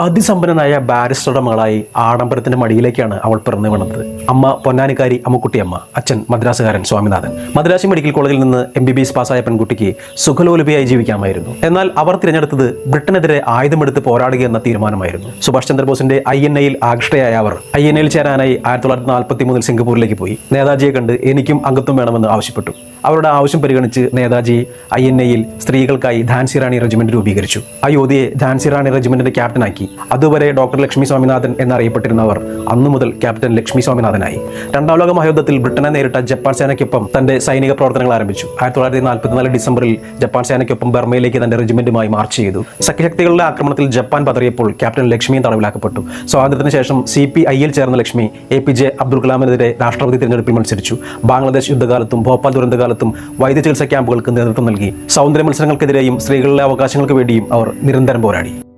അതിസമ്പന്നനായ ബാരിസ്റ്ററുടെ മകളായി ആഡംബരത്തിന്റെ മടിയിലേക്കാണ് അവൾ പിറന്നു വീണത്. അമ്മ പൊന്നാനിക്കാരി അമ്മക്കുട്ടിയമ്മ അച്ഛൻ മദ്രാസുകാരൻ സ്വാമിനാഥൻ. മദ്രാസി മെഡിക്കൽ കോളേജിൽ നിന്ന് എം ബി ബി എസ് പാസ്സായ പെൺകുട്ടിക്ക് സുഖലോലുപയായി ജീവിക്കാമായിരുന്നു. എന്നാൽ അവർ തിരഞ്ഞെടുത്തത് ബ്രിട്ടനെതിരെ ആയുധമെടുത്ത് പോരാടുക എന്ന തീരുമാനമായിരുന്നു. സുഭാഷ് ചന്ദ്രബോസിന്റെ ഐ എൻ എയിൽ ആകൃഷ്ടയായ അവർ ഐ എൻ എയിൽ ചേരാനായി ആയിരത്തി തൊള്ളായിരത്തി നാൽപ്പത്തി മൂന്നിൽ സിംഗപ്പൂരിലേക്ക് പോയി. നേതാജിയെ കണ്ട് എനിക്കും അംഗത്വം വേണമെന്ന് ആവശ്യപ്പെട്ടു. അവരുടെ ആവശ്യം പരിഗണിച്ച് നേതാജി ഐ എൻ എയിൽ സ്ത്രീകൾക്കായി ധാൻസി റാണി റെജിമെന്റ് രൂപീകരിച്ചു. യുവതിയെ ധാൻസി റാണി റെജിമെന്റിന്റെ ക്യാപ്റ്റനാക്കി. അതുവരെ ഡോക്ടർ ലക്ഷ്മി സ്വാമിനാഥൻ എന്നറിയപ്പെട്ടിരുന്നവർ അന്നു മുതൽ ക്യാപ്റ്റൻ ലക്ഷ്മി സ്വാമിനാഥനായി. രണ്ടാം ലോക മഹായുദ്ധത്തിൽ ബ്രിട്ടനെ നേരിട്ട ജപ്പാൻ സേനയ്ക്കൊപ്പം തന്റെ സൈനിക പ്രവർത്തനങ്ങൾ ആരംഭിച്ചു. ആയിരത്തി തൊള്ളായിരത്തി നാൽപ്പത്തിനാല് ഡിസംബറിൽ ജപ്പാൻ സേനയ്ക്കൊപ്പം ബർമയിലേക്ക് തന്റെ റെജിമെന്റുമായി മാർച്ച് ചെയ്തു. സഖ്യശക്തികളുടെ ആക്രമണത്തിൽ ജപ്പാൻ പതറിയപ്പോൾ ക്യാപ്റ്റൻ ലക്ഷ്മിയും തടവിലാക്കപ്പെട്ടു. സ്വാതന്ത്ര്യത്തിന് ശേഷം സി പി ഐയിൽ ചേർന്ന Lakshmi A P J Abdul കലാമിനെതിരെ രാഷ്ട്രപതി തിരഞ്ഞെടുപ്പിൽ മത്സരിച്ചു. ബംഗ്ലാദേശ് യുദ്ധകാലത്തും ഭോപ്പാൽ ദുരന്തകാലത്തും വൈദ്യ ചികിത്സാ ക്യാമ്പുകൾക്ക് നേതൃത്വം നൽകി. സൗന്ദര്യ മത്സരങ്ങൾക്കെതിരെയും സ്ത്രീകളുടെ അവകാശങ്ങൾക്ക് വേണ്ടിയും അവർ നിരന്തരം പോരാടി.